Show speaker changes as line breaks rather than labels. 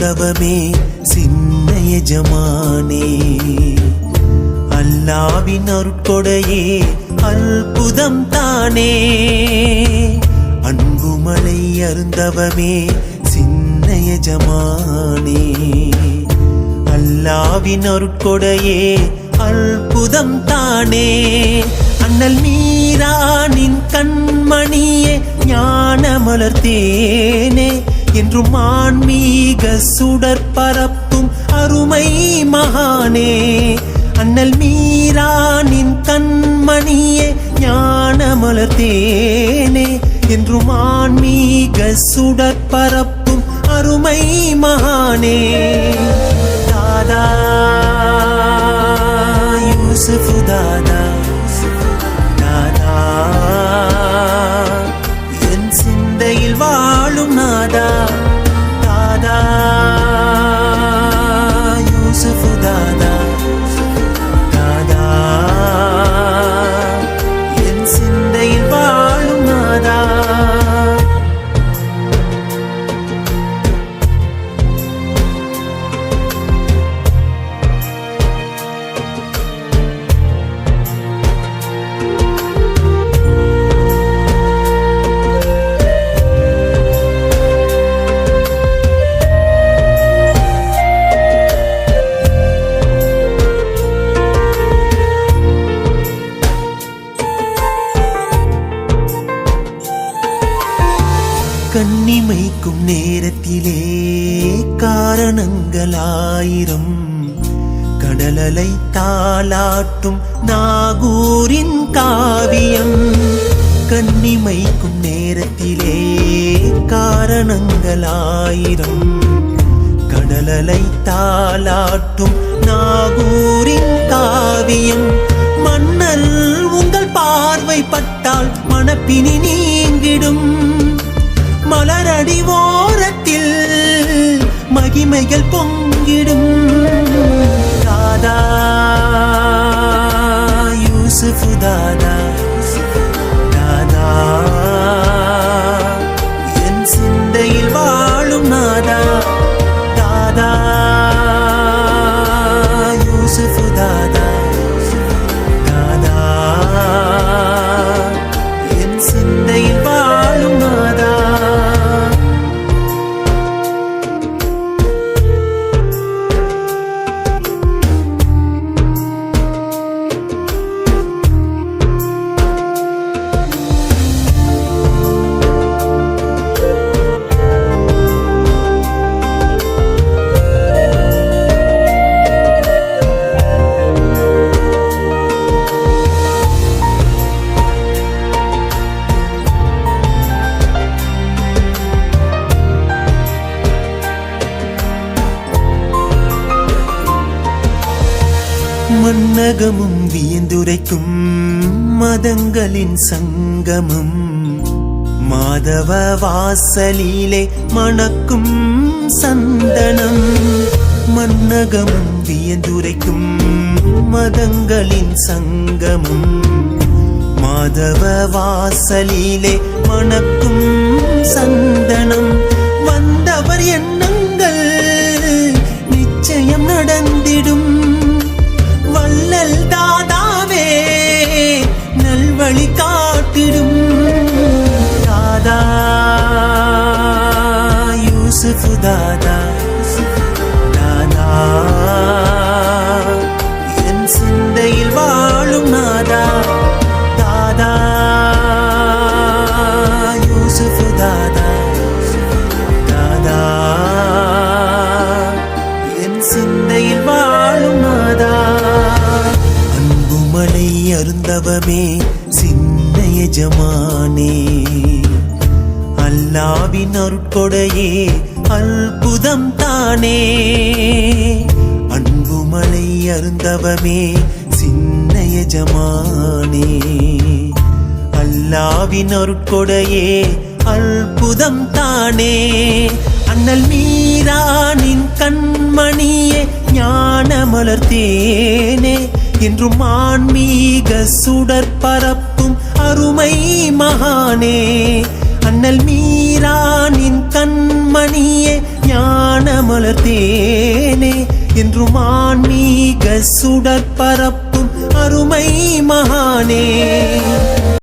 அருந்தவமே சின்ன எஜமானே. அல்லாவின் அருட்கொடையே அற்புதம் தானே. அன்புமலை அருந்தவமே சின்ன எஜமானே. அல்லாவின் அருட்கொடையே அற்புதம் தானே. அண்ணல் மீரானின் கண்மணியே ஞான மலர்த்தேனே என்றும் ஆன்மீக சுடற்பரப்பும் அருமை மகானே. அண்ணல் மீரானின் கண்மணியே ஞான மலர்த்தேனே என்றும் ஆன்மீக சுடற்பரப்பும் அருமை மகானே. தாதா யூசுஃபு தாதா. கண்ணிமைக்கும் நேரத்திலே காரணங்களாயிரம். கடலலை தாளாட்டும் நாகூரின் காவியம். கண்ணிமைக்கும் நேரத்திலே காரணங்களாயிரம். கடலலை தாளாட்டும் நாகூரின் காவியம். மன்னல் உங்கள் பார்வை பட்டால் மனப்பினி நீங்கிடும். மலரடி ஓரத்தில் மகிமைகள் பொங்கிடும். ராதா. உலகமும் வியந்துரைக்கும் மதங்களின் சங்கமம். மாதவ வாசலிலே மணக்கும் சந்தனம். மன்னகமும் வியந்துரைக்கும் மதங்களின் சங்கமம். மாதவ வாசலிலே மணக்கும் சந்தனம். நல்வழி காட்டிடும் அல்லாவின் அருட்கொடையே அற்புதம் தானே. அன்புமலை அருந்தவமே சின்ன எஜமானே. அல்லாவின் அருட்கொடையே அற்புதம் தானே. அண்ணல் மீரானின் கண்மணியே ஞான மலர்த்தேனே என்றும் ஆன்மீக சுடற்பரப்பும் அருமை மகானே. கண்ணல் மீரானின் கண்மணியே ஞான மலர்த்தேனே என்றும் ஆன்மீக சுடற்பரப்பும் அருமை மகானே.